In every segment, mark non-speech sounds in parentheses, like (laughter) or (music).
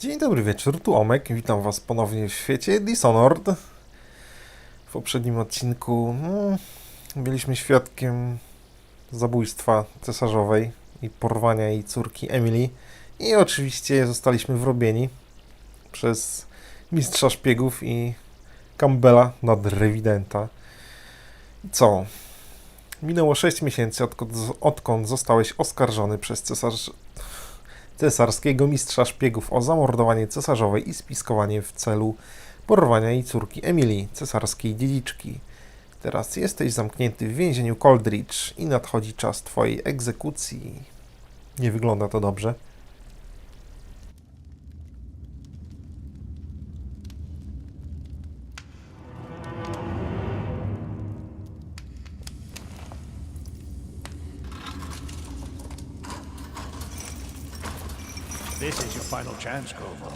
Dzień dobry wieczór, tu Omek, witam was ponownie w świecie Dishonored. W poprzednim odcinku no, byliśmy świadkiem zabójstwa cesarzowej i porwania jej córki Emily i oczywiście zostaliśmy wrobieni przez mistrza szpiegów i Campbella nadrewidenta. Co? Minęło 6 miesięcy, odkąd, odkąd zostałeś oskarżony przez cesarz, cesarskiego mistrza szpiegów o zamordowanie cesarzowej i spiskowanie w celu porwania jej córki Emily, cesarskiej dziedziczki. Teraz jesteś zamknięty w więzieniu Coldridge i nadchodzi czas twojej egzekucji. Nie wygląda to dobrze. Chance, Corvo.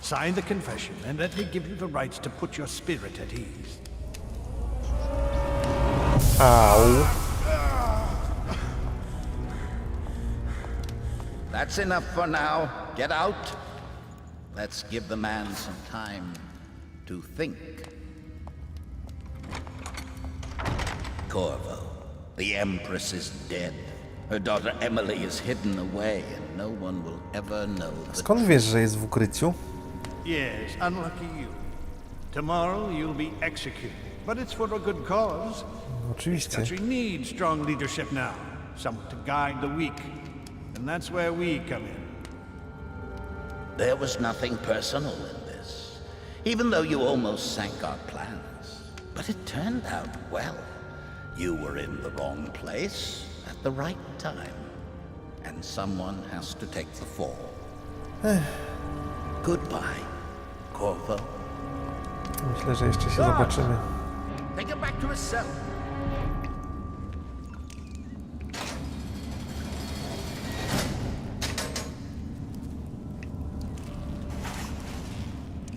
Sign the confession and let me give you the rights to put your spirit at ease. Au. That's enough for now. Get out. Let's give the man some time to think. Corvo, the Empress is dead. Her daughter Emily is hidden away, and no one will ever know Skąd wiesz, że jest w ukryciu? Yes, unlucky you. Tomorrow you'll be executed, but it's for a good cause. Oczywiście. Country needs strong leadership now, someone to guide the weak, and that's where we come in. There was nothing personal in this, even though you almost sank our plans. But it turned out well. You were in the wrong place at the right time, and someone has to take the fall. (sighs) Goodbye, Corvo. Myślę, że jeszcze się zobaczymy. Take her back to his cell.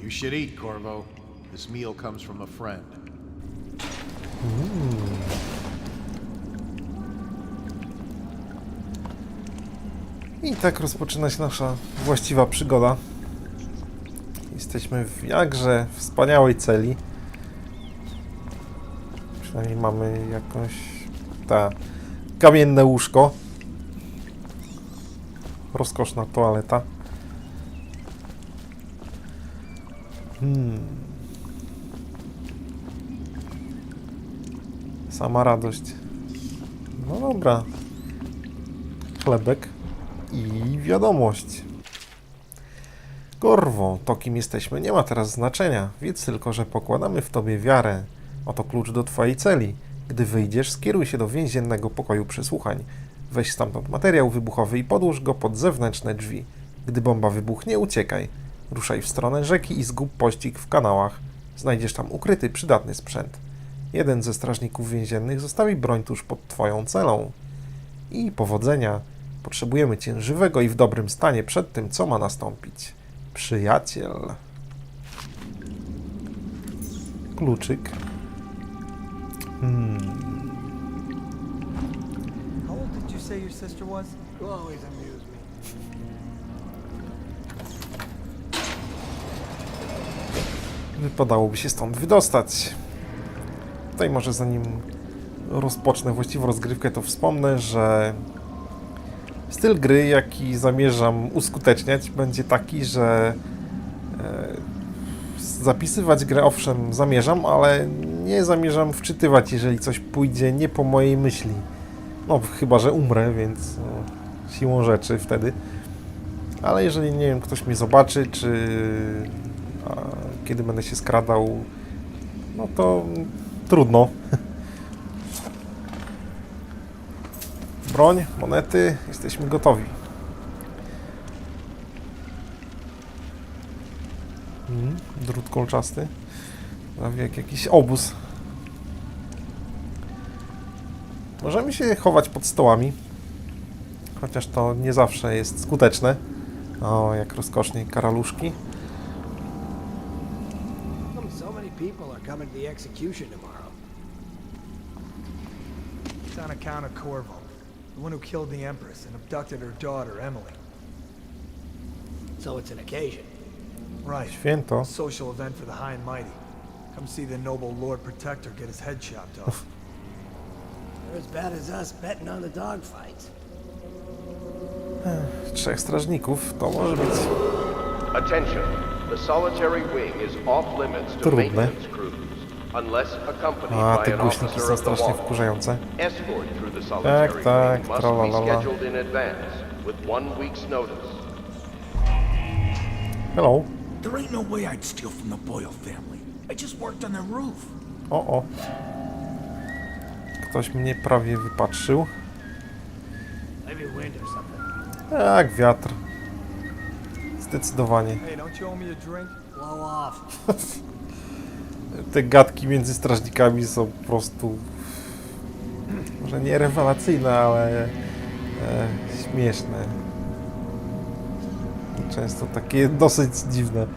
You should eat, Corvo. This meal comes from a friend. Hmm. I tak rozpoczyna się nasza właściwa przygoda. Jesteśmy w jakże wspaniałej celi. Przynajmniej mamy jakąś ta kamienne łóżko. Rozkoszna toaleta. Hmm. Sama radość. No dobra. Chlebek i wiadomość. Korwo, to kim jesteśmy nie ma teraz znaczenia. Wiedz tylko, że pokładamy w tobie wiarę. Oto klucz do twojej celi. Gdy wyjdziesz, skieruj się do więziennego pokoju przesłuchań. Weź stamtąd materiał wybuchowy i podłóż go pod zewnętrzne drzwi. Gdy bomba wybuchnie, uciekaj. Ruszaj w stronę rzeki i zgub pościg w kanałach. Znajdziesz tam ukryty, przydatny sprzęt. Jeden ze strażników więziennych zostawi broń tuż pod twoją celą. I powodzenia. Potrzebujemy cię żywego i w dobrym stanie przed tym, co ma nastąpić. Przyjaciel. Kluczyk. Me. Wypadałoby się stąd wydostać. Tutaj może zanim rozpocznę właściwą rozgrywkę, to wspomnę, że styl gry, jaki zamierzam uskuteczniać, będzie taki, że e, zapisywać grę owszem zamierzam, ale nie zamierzam wczytywać, jeżeli coś pójdzie nie po mojej myśli. No, chyba, że umrę, więc no, siłą rzeczy wtedy. Ale jeżeli, nie wiem, ktoś mnie zobaczy, czy a, kiedy będę się skradał, no to trudno. (laughs) Broń, monety, jesteśmy gotowi. Mm, drut kolczasty. Prawie jak jakiś obóz. Możemy się chować pod stołami. Chociaż to nie zawsze jest skuteczne. O, jak rozkosznie karaluszki. Tomorrow? On account of Corvo, the one who killed the Empress and abducted her daughter, Emily. So it's an occasion. Right. Święto. Social event for the high and mighty. Come see the noble Lord Protector get his head chopped off. They're as bad as us betting on the dogfights. Trzech strażników, to może być Attention. The solitary wing is off limits to Trudne. maintenance crews, unless accompanied A, by te głośniki są of the strasznie wkurzające. Escort through the solitary tak, must tralalala. be scheduled in advance, with one week's notice. Hello. There ain't no way I'd steal from the Boyle family. I just worked on their roof. O, o. Ktoś mnie prawie wypatrzył. Maybe wind or something. Tak, wiatr. Zdecydowanie. hey, don't you owe me a drink? Blow off. (laughs) Te gadki między strażnikami są po prostu... Może nie rewelacyjne, ale... E, śmieszne. I Często takie dosyć dziwne.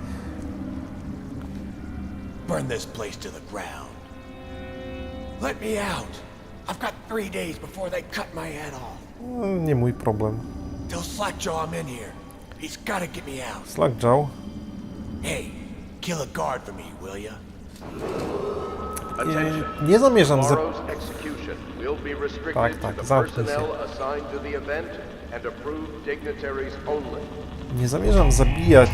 Burn this place to the ground. Let me out. I've got three days before they cut my head off. No, nie mój problem. Tell Slackjaw I'm in here. He's gotta get me out. Slackjaw. Hey, kill a guard for me, will ya? Nie, nie zamierzam za... Tak, tak, zamknij się. Nie zamierzam zabijać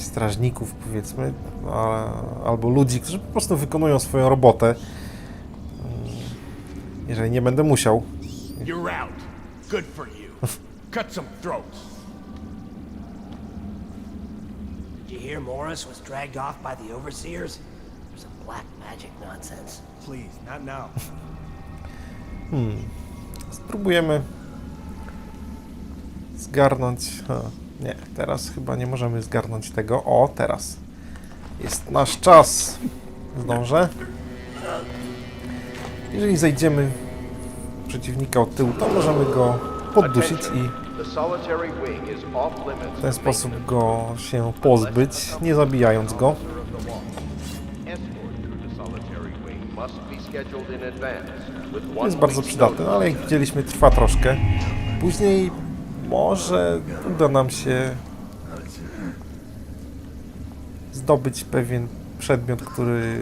strażników, powiedzmy, a, albo ludzi, którzy po prostu wykonują swoją robotę. Mm, Jeżeli nie będę musiał. You're out. Good for you. (laughs) Cut some throats. Did you hear Morris was dragged off by the overseers? Black magic nonsense. Please, not now. Spróbujemy zgarnąć. Ha, nie, teraz chyba nie możemy zgarnąć tego. O, teraz. Jest nasz czas. Zdążę. Jeżeli zejdziemy w przeciwnika od tyłu, to możemy go poddusić i w ten sposób go się pozbyć, nie zabijając go. Jest bardzo no ale jak widzieliśmy trwa troszkę. Później może uda nam się zdobyć pewien przedmiot, który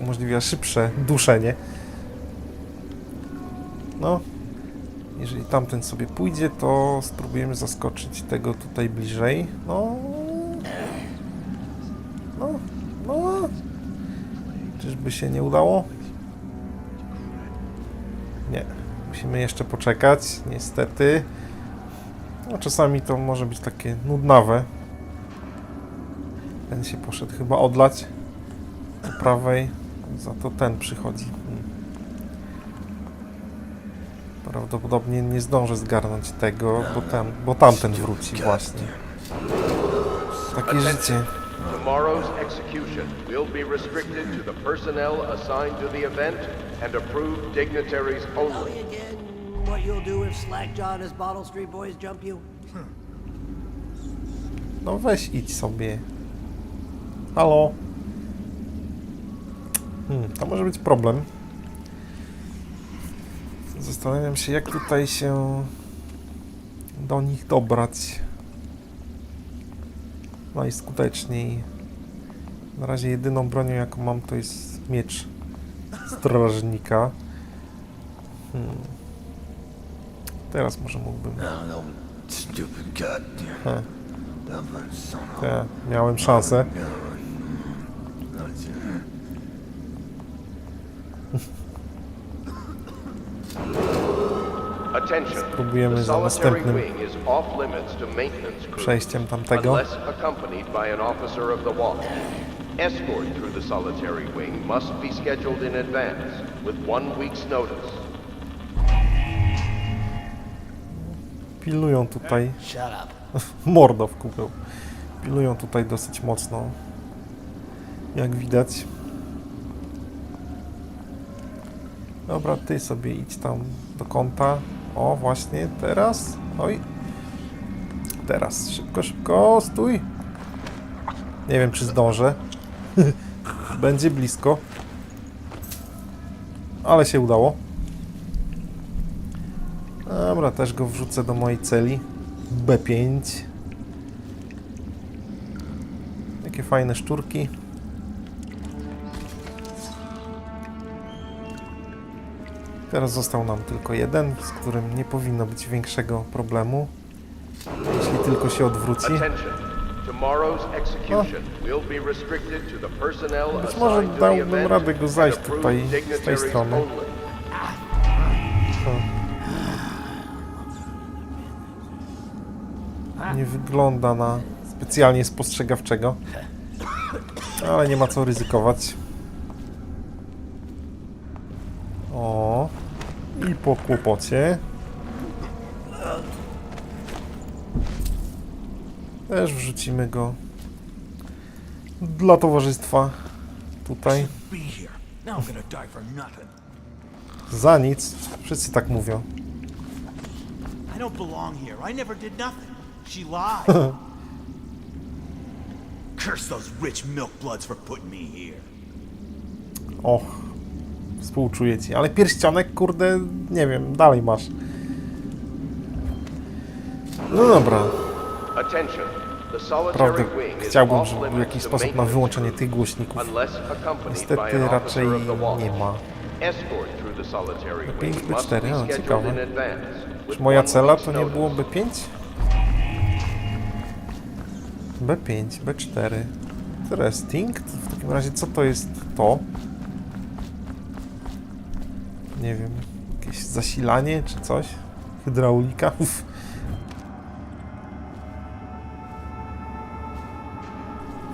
umożliwia szybsze duszenie. No, jeżeli tamten sobie pójdzie, to spróbujemy zaskoczyć tego tutaj bliżej. No, no, no. Czyżby się nie udało? Nie. Musimy jeszcze poczekać, niestety. No, czasami to może być takie nudnawe. Ten się poszedł chyba odlać do prawej. Za to ten przychodzi. Hmm. Prawdopodobnie nie zdążę zgarnąć tego, bo, tam, bo tamten wróci właśnie. Takie życie. Tomorrow's execution will be restricted to the personnel assigned to the event and approved dignitaries Tell only. me again what you'll do if Slackjaw and his Bottle Street boys jump you? No weź idź sobie. Halo? Hmm, to może być problem. Zastanawiam się, jak tutaj się do nich dobrać najskuteczniej. Na razie jedyną bronią, jaką mam, to jest miecz strażnika. Hmm. Teraz może mógłbym. no goddamn. He. Miałem szansę. Attention. Spróbujemy za następnym przejściem tamtego. Escort through the solitary wing must be scheduled in advance, with one week's notice. Pilują tutaj. Shut up. (laughs) Mordo w kubeł. Pilują tutaj dosyć mocno. Jak widać. Dobra, ty sobie idź tam do kąta. O, właśnie, teraz. Oj. Teraz, szybko, szybko, stój. Nie wiem, czy zdążę. (laughs) Będzie blisko. Ale się udało. Dobra, też go wrzucę do mojej celi. B5. takie fajne szczurki. Teraz został nam tylko jeden, z którym nie powinno być większego problemu. Jeśli tylko się odwróci. Personnel Być może dałbym radę go zajść tutaj, z tej strony. Nie wygląda na specjalnie spostrzegawczego. Ale nie ma co ryzykować. O. I po kłopocie. Też wrzucimy go dla towarzystwa tutaj. Za nic. Wszyscy tak mówią. I don't belong here. I never did nothing. She lied. (laughs) Curse those rich milk bloods for putting me here. Och, współczuję ci. Ale pierścionek, kurde, nie wiem, dalej masz. No dobra, Attention. Is chciałbym, żeby był jakiś sposób na wyłączenie tych głośników. Niestety raczej nie ma. Escort through the solitary pięć wing by must cztery, be a, scheduled ciekawe. Czy moja cela to nie notice. byłoby 5? B5, B4. Interesting. W takim razie co to jest to? Nie wiem. Jakieś zasilanie czy coś? Hydraulika?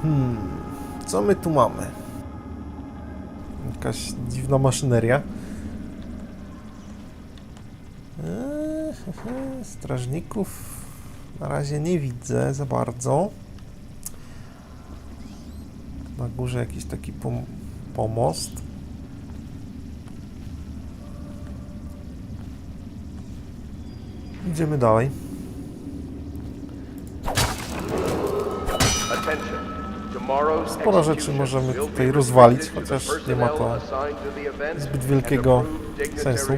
Hmm. Co my tu mamy? Jakaś dziwna maszyneria. Eee, Strażników na razie nie widzę za bardzo. Na górze jakiś taki pom pomost. Idziemy dalej. Attention. Tomorrow's Sporo rzeczy możemy tutaj rozwalić, chociaż nie ma to zbyt wielkiego sensu.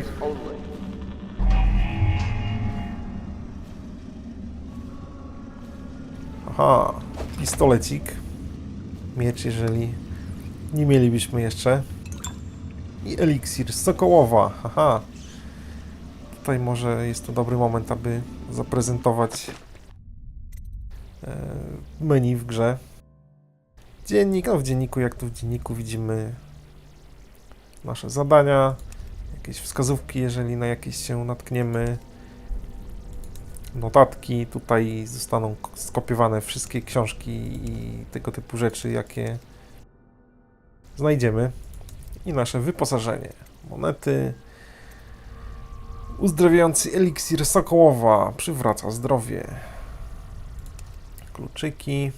Aha, pistolecik. Miecz, jeżeli nie mielibyśmy jeszcze. I eliksir Sokołowa. Haha. Tutaj może jest to dobry moment, aby zaprezentować e, menu w grze. Dziennik, no w dzienniku, jak tu w dzienniku widzimy nasze zadania, jakieś wskazówki, jeżeli na jakieś się natkniemy notatki. Tutaj zostaną skopiowane wszystkie książki i tego typu rzeczy, jakie znajdziemy. I nasze wyposażenie. Monety. Uzdrawiający eliksir Sokołowa przywraca zdrowie. Kluczyki.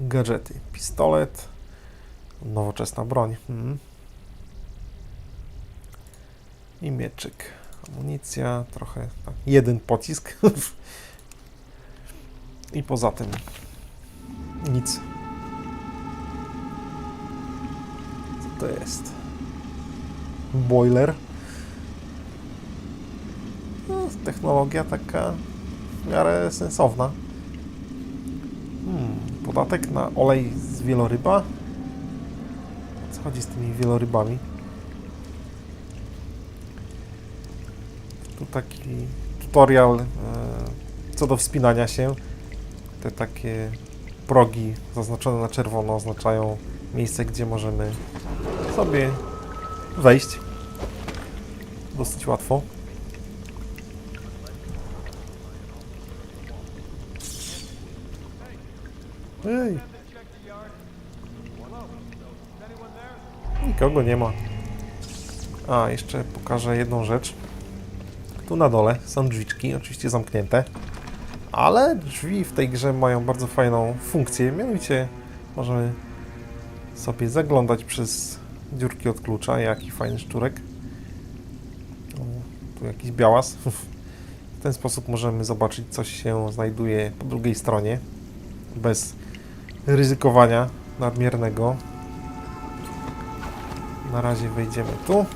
Gadżety. Pistolet. Nowoczesna broń. Mhm. I mieczyk. Amunicja, trochę. Tak, jeden pocisk. (laughs) I poza tym nic. Co to jest? Boiler. No, technologia taka w miarę sensowna. Hmm, podatek na olej z wieloryba? Co chodzi z tymi wielorybami? Tu taki tutorial e, co do wspinania się. Te takie progi zaznaczone na czerwono oznaczają miejsce, gdzie możemy sobie wejść. Dosyć łatwo. Ej. Nikogo nie ma. A, jeszcze pokażę jedną rzecz. Tu na dole są drzwiczki, oczywiście zamknięte, ale drzwi w tej grze mają bardzo fajną funkcję, mianowicie możemy sobie zaglądać przez dziurki od klucza, jaki fajny szczurek. O, tu jakiś białas. (laughs) W ten sposób możemy zobaczyć, co się znajduje po drugiej stronie, bez ryzykowania nadmiernego. Na razie wejdziemy tu.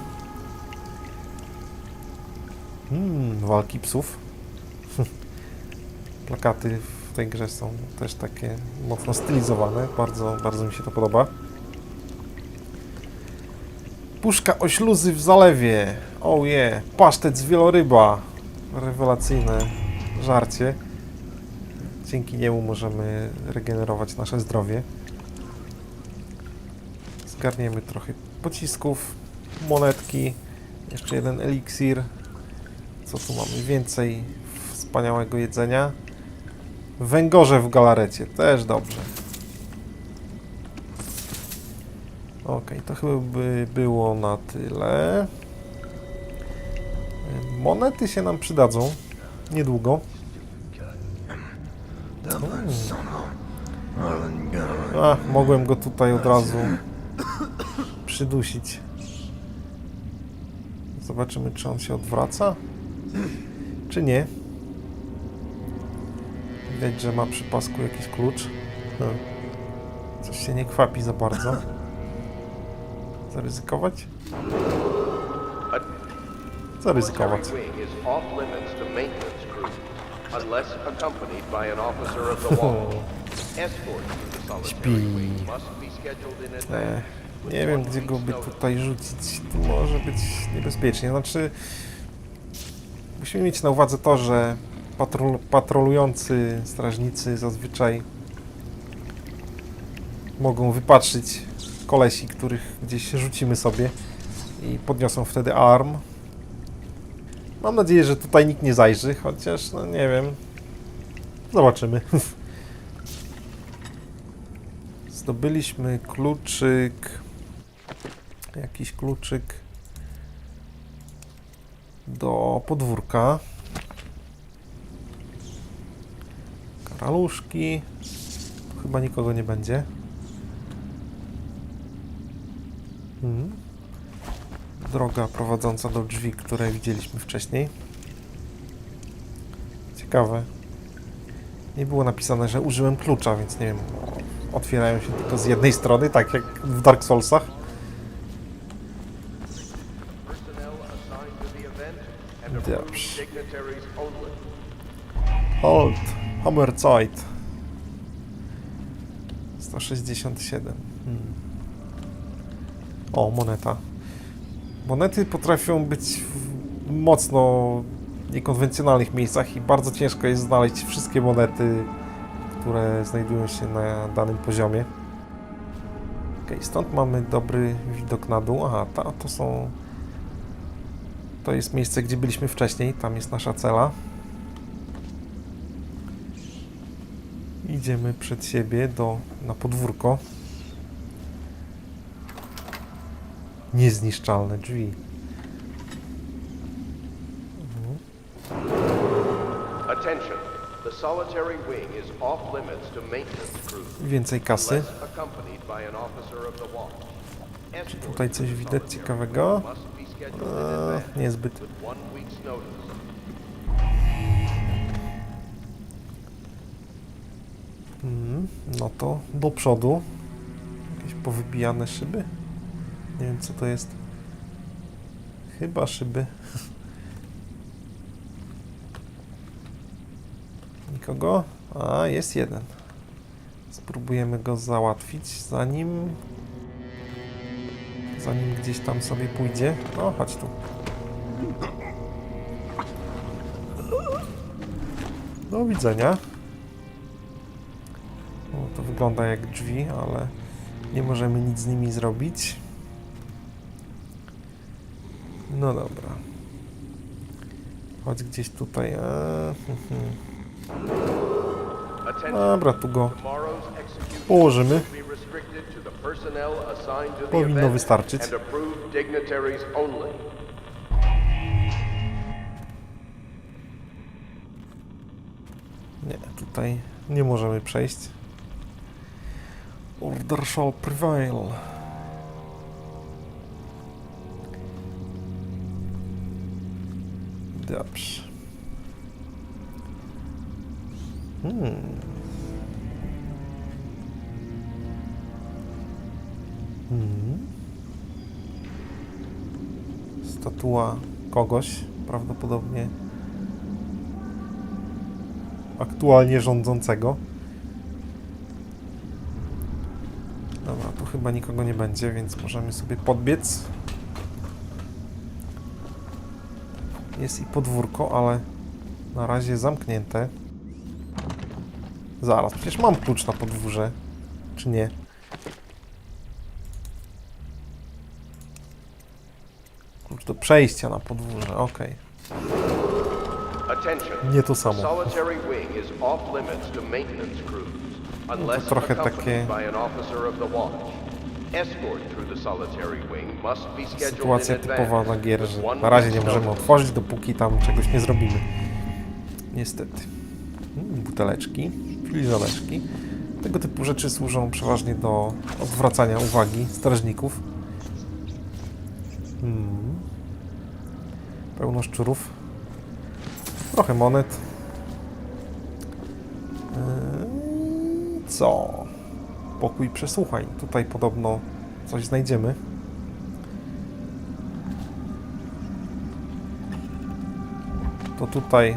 Hmm, walki psów. (laughs) Plakaty w tej grze są też takie mocno stylizowane. Bardzo, bardzo mi się to podoba. Puszka ośluzy w zalewie. Oh yeah. Pasztet z wieloryba. Rewelacyjne żarcie. Dzięki niemu możemy regenerować nasze zdrowie. Zgarniemy trochę pocisków, monetki, jeszcze jeden eliksir. Co tu mamy więcej wspaniałego jedzenia? Węgorze w galarecie, też dobrze. Ok, to chyba by było na tyle. Monety się nam przydadzą niedługo. A, mogłem go tutaj od razu przydusić. Zobaczymy, czy on się odwraca, czy nie. Widać, że ma przy pasku jakiś klucz. Hmm. Coś się nie kwapi za bardzo. Zaryzykować? Zaryzykować. Unless accompanied by an officer of the (laughs) wall. Escort to the solitary wing must be scheduled in advance. Eh, nie wiem, gdzie go by tutaj rzucić. Tu może być niebezpiecznie. Znaczy, musimy mieć na uwadze to, że patrol, patrolujący strażnicy zazwyczaj mogą wypatrzyć kolesi, których gdzieś rzucimy sobie i podniosą wtedy alarm. Mam nadzieję, że tutaj nikt nie zajrzy, chociaż, no nie wiem. Zobaczymy. (laughs) Zdobyliśmy kluczyk. Jakiś kluczyk do podwórka. Karaluszki. Chyba nikogo nie będzie. Mhm. Droga prowadząca do drzwi, które widzieliśmy wcześniej. Ciekawe. Nie było napisane, że użyłem klucza, więc nie wiem. Otwierają się tylko z jednej strony, tak jak w Dark Soulsach. Dobrze. Hold. Hammerzeit. 167. Hmm. O, moneta. Monety potrafią być w mocno niekonwencjonalnych miejscach i bardzo ciężko jest znaleźć wszystkie monety, które znajdują się na danym poziomie. Ok, stąd mamy dobry widok na dół. Aha, ta, to są... To jest miejsce, gdzie byliśmy wcześniej. Tam jest nasza cela. Idziemy przed siebie do, na podwórko. Niezniszczalne drzwi. Attention. The solitary wing is off limits to maintenance crews, Więcej kasy. Escort Tutaj coś widać ciekawego? Eee, niezbyt. Mhm, no to do przodu. Jakieś powybijane szyby? Nie wiem co to jest. Chyba szyby. Nikogo? A, jest jeden. Spróbujemy go załatwić, zanim... Zanim gdzieś tam sobie pójdzie. No, chodź tu. Do widzenia. O, to wygląda jak drzwi, ale nie możemy nic z nimi zrobić. No dobra. Chodź gdzieś tutaj. Mhm. Attention. Dobra, tu go położymy. Powinno wystarczyć. Nie, tutaj nie możemy przejść. Order shall prevail. Dobrze. Hmm. Hmm. Statua kogoś, prawdopodobnie aktualnie rządzącego. Dobra, tu chyba nikogo nie będzie, więc możemy sobie podbiec. Jest i podwórko, ale na razie zamknięte. Zaraz, przecież mam klucz na podwórze. Czy nie? Klucz do przejścia na podwórze, okej. Attention. Nie to samo. Limits to trochę takie- Sytuacja typowa na gier, że na razie nie możemy otworzyć, dopóki tam czegoś nie zrobimy. Niestety. Mm, Buteleczki, filiżaneczki. Tego typu rzeczy służą przeważnie do odwracania uwagi strażników. Hmm. Pełno szczurów. Trochę monet. Eee, Co? Pokój przesłuchań. Tutaj podobno coś znajdziemy. To tutaj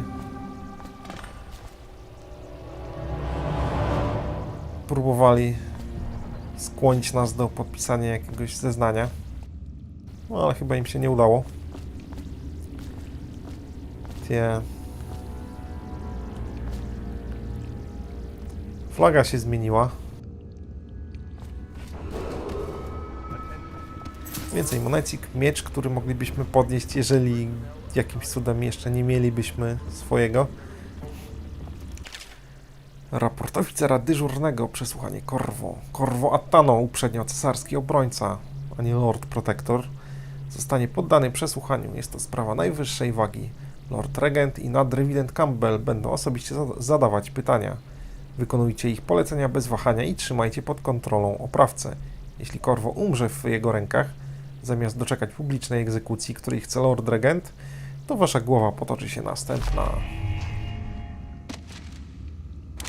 próbowali skłonić nas do podpisania jakiegoś zeznania. No ale chyba im się nie udało. Tie... Flaga się zmieniła. Więcej monecik, miecz, który moglibyśmy podnieść, jeżeli jakimś cudem jeszcze nie mielibyśmy swojego. Raport oficera dyżurnego, przesłuchanie Corvo. Corvo Attano, uprzednio cesarski obrońca, a nie Lord Protector, zostanie poddany przesłuchaniu. Jest to sprawa najwyższej wagi. Lord Regent i nadrewident Campbell będą osobiście zada- zadawać pytania. Wykonujcie ich polecenia bez wahania i trzymajcie pod kontrolą oprawcę. Jeśli Corvo umrze w jego rękach, zamiast doczekać publicznej egzekucji, której chce Lord Regent, to wasza głowa potoczy się następna.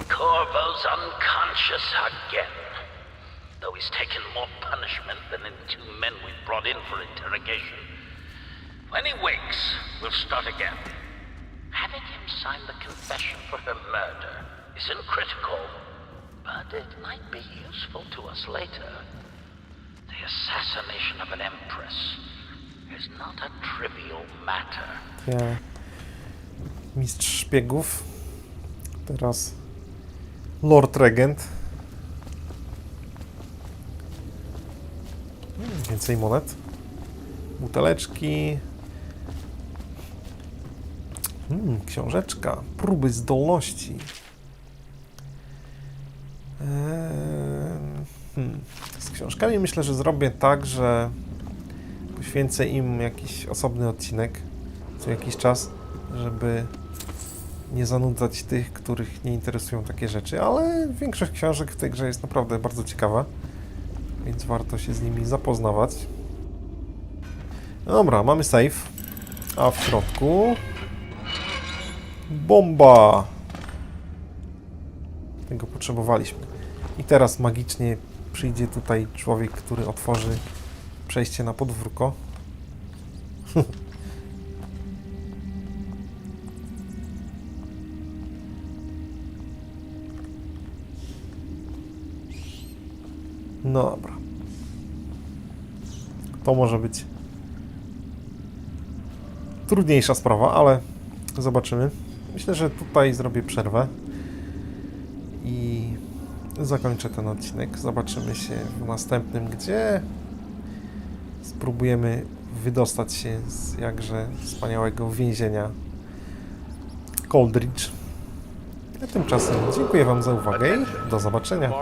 Corvo's unconscious again. Though he's taken more punishment than the two men we brought in for interrogation. When he wakes, we'll start again. Having him sign the confession for her murder isn't critical, but it might be useful to us later. The assassination of an empress is not a trivial matter. Ja... Mistrz szpiegów. Teraz Lord Regent. Hmm, Więcej monet. Buteleczki. Hmm, książeczka. Próby zdolności. Eee, hmm. Książkami myślę, że zrobię tak, że poświęcę im jakiś osobny odcinek co jakiś czas, żeby nie zanudzać tych, których nie interesują takie rzeczy, ale większość książek w tej grze jest naprawdę bardzo ciekawa, więc warto się z nimi zapoznawać. Dobra, mamy save, a w środku bomba. Tego potrzebowaliśmy. I teraz magicznie przyjdzie tutaj człowiek, który otworzy przejście na podwórko. (laughs) No dobra. To może być trudniejsza sprawa, ale zobaczymy. Myślę, że tutaj zrobię przerwę zakończę ten odcinek. Zobaczymy się w następnym, gdzie spróbujemy wydostać się z jakże wspaniałego więzienia Coldridge. A tymczasem dziękuję Wam za uwagę i do zobaczenia.